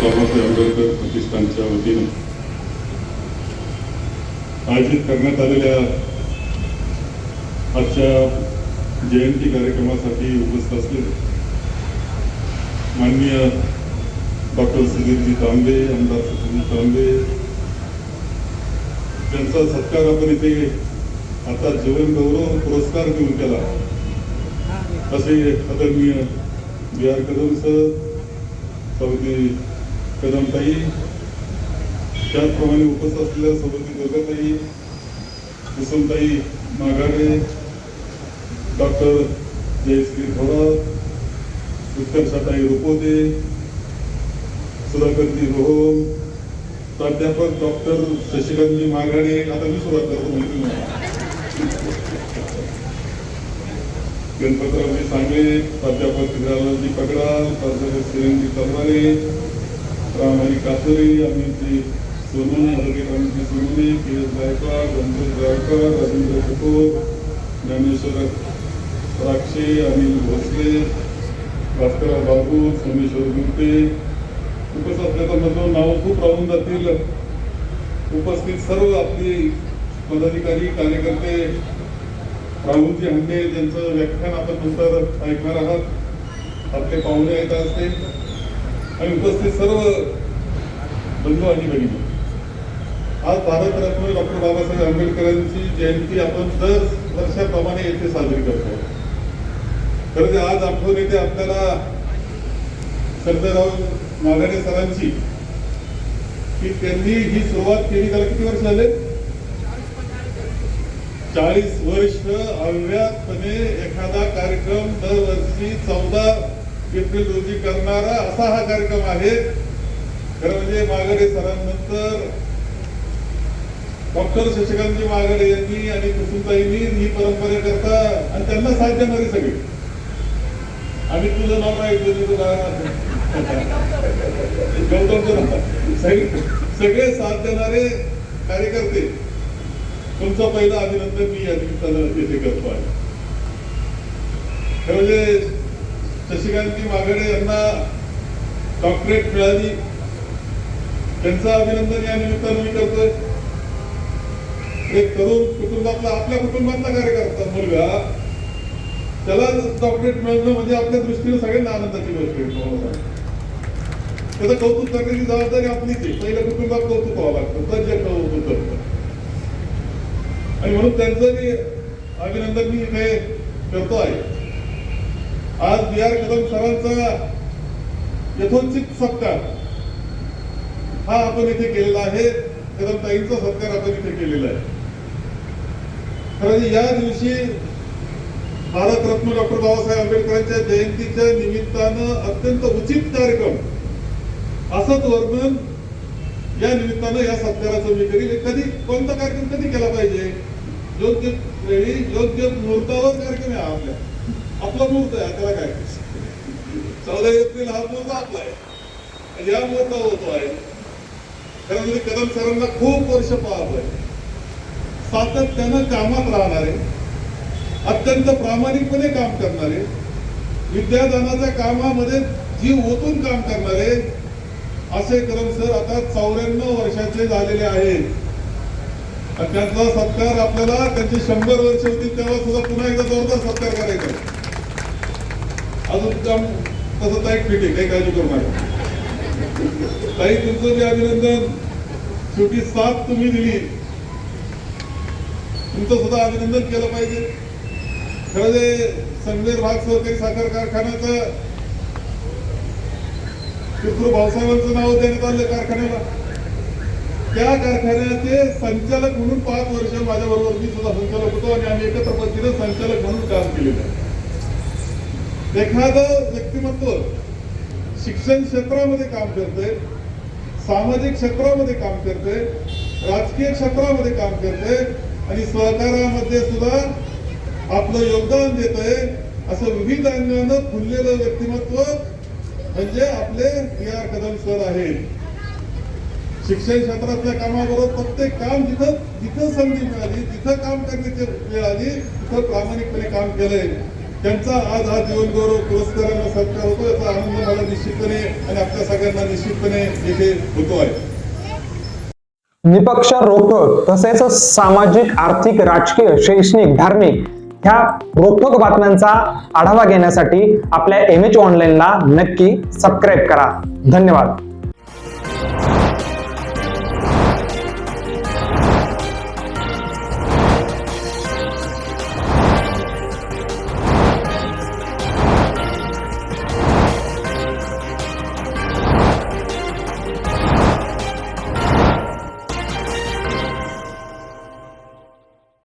बाबासाहेब आंबेडकर प्रतिष्ठानच्या वतीने आयोजित करण्यात आलेल्या आजच्या जयंती कार्यक्रमासाठी उपस्थित असलेले माननीय डॉक्टर सुधीरजी तांबे आमदार सुधीर तांबे त्यांचा सत्कार आपण इथे आता जीवन गौरव पुरस्कार देऊन त्याला असे आदरणीय बी आर कदम सर सौदी कदमताई त्याचप्रमाणे उपस्थित असलेल्या सौदी दुर्गाताई कुसुमताई माघारे डॉक्टर जयश्री थोरात उत्कर्षाताई रुपोदे सुधाकरजी रोहम प्राध्यापक डॉक्टर शशिकांतजी माघाडे आता मी सुरुवात करतो म्हणजे गणपतरावजी सांगळे प्राध्यापक सिद्धरावजी पगडाल प्राध्यापक श्रीरंजी तलवारे रामाई कासोरी अमितजी सोनू अधोगित अमितजी सोनूने के एस गायकवाड गणपत गायकवाड रवींद्र कपूर ज्ञानेश्वर राक्षे अनिल भोसले भास्करराव बाबू सोमेश्वर गुप्ते उपस्थित असल्याचं नाव खूप राहून जातील. उपस्थित सर्व आपली पदाधिकारी कार्यकर्ते राहुलजी हंडे त्यांचं व्याख्यान आपण नंतर ऐकणार आहात. आपले पाहुणे येत असते आणि उपस्थित सर्व बंधू आणि भगिनी. आज भारतरत्न डॉक्टर बाबासाहेब आंबेडकरांची जयंती आपण दर वर्षाप्रमाणे येथे साजरी करतो. खरं तर आज आठवण येते आपल्याला सरदारराव माघारे सरांची की त्यांनी ही सुरुवात केली त्याला किती वर्ष झाले? चाळीस वर्ष अव्यातपणे एखादा कार्यक्रम दरवर्षी चौदा एप्रिल करणारा असा हा कार्यक्रम आहे. खरं म्हणजे माघारे सरांनंतर डॉक्टर शशिकांतजी माघारे यांनी आणि कुसुमताईंनी ही परंपरा करता आणि त्यांना साथ देणारे सगळे. आम्ही तुझं नाव काय गौतमचं नाव सगळे सगळे साथ देणारे कार्यकर्ते. तुमचं पहिलं अभिनंदन मी या निमित्तानं येथे करतो आहे. खरं म्हणजे शशिकांतजी माघारे यांना डॉक्टरेट मिळाली. त्यांचं अभिनंदन या निमित्तानं मी करतोय. एक तरुण कुटुंबातला आपल्या कुटुंबातला कार्यकर्ता मुलगा त्याला डॉक्टरेट मिळणं म्हणजे आपल्या दृष्टीने सगळ्यांना आनंदाची गोष्ट आहे त्याचं कौतुक करण्याची जबाबदारी आपलीच आहे. पहिल्या कुटुंबात कौतुक व्हावं लागतं तर जे कौतुक करतं आणि म्हणून त्यांचं मी अभिनंदन मी इथे करतो आहे. आज बी आर कदम सरांचा यथोचित सत्कार हा आपण इथे केलेला आहे. कदमताईंचा सत्कार आपण इथे केलेला आहे. खरं या दिवशी भारतरत्न डॉक्टर बाबासाहेब आंबेडकरांच्या जयंतीच्या निमित्तानं अत्यंत उचित कार्यक्रम असंच वर्णन या निमित्तानं या सत्काराचं मी करील कधी कोणता कार्यक्रम कधी केला पाहिजे? योग्य वेळी योग्य मुहूर्तावर कार्यक्रम आहे आपल्या. आपला मुहूर्त आहे त्याला काय चौदा एप्रिल हा मुहूर्त आपला आहे. या मुहूर्तावर होतो आहे. खरं म्हणजे कदम सरांना खूप वर्ष पाहतोय सातत्यानं कामात राहणारे अत्यंत प्रामाणिकपणे काम करणारे विद्यादानाच्या कामामध्ये जीव ओतून काम करणारे असे करम सर आता चौऱ्याण्णव वर्षाचे झालेले आहेत. त्यांचा सत्कार आपल्याला त्यांचे शंभर वर्ष होतील तेव्हा सुद्धा पुन्हा एकदा जोरदार सत्कार करायचा. अजून काम तसं ताई फिट आहे काही काळजी करू नका. ताई तुमचं जे अभिनंदन शेवटी साथ तुम्ही दिली. तुमचं सुद्धा अभिनंदन केलं पाहिजे. खरं जे संगमेर भाग सहकारी साखर कारखान्याचं पितृ भाऊसाहेबांचं नाव देण्यात आलं कारखान्याला. त्या कारखान्याचे संचालक म्हणून पाच वर्ष माझ्या बरोबर मी सुद्धा संचालक होतो आणि आम्ही एकत्र पद्धतीने संचालक म्हणून काम केलेलं आहे. एखादं व्यक्तिमत्व शिक्षण क्षेत्रामध्ये काम करते सामाजिक क्षेत्रामध्ये काम करते राजकीय क्षेत्रामध्ये काम करते आणि सहकारामध्ये सुद्धा आपलं योगदान देत आहे असं विविध अंगानं फुललेलं व्यक्तिमत्व म्हणजे आपले बी आर कदम सर आहेत. शिक्षण क्षेत्रातल्या कामाबरोबर प्रत्येक काम जिथं जिथं संधी मिळाली जिथं काम करण्याची वेळ आली तिथं प्रामाणिकपणे काम केलंय. त्यांचा आज हा जीवनगौरव पुरस्कारांना सत्कार होतो याचा आनंद मला निश्चितपणे आणि आपल्या सगळ्यांना निश्चितपणे येथे होतो आहे निपक्ष रोखक तसेच सामाजिक आर्थिक राजकीय शैक्षणिक धार्मिक ह्या रोखक बातम्यांचा आढावा घेण्यासाठी आपल्या एम एच ऑनलाईनला नक्की सबस्क्राईब करा. धन्यवाद.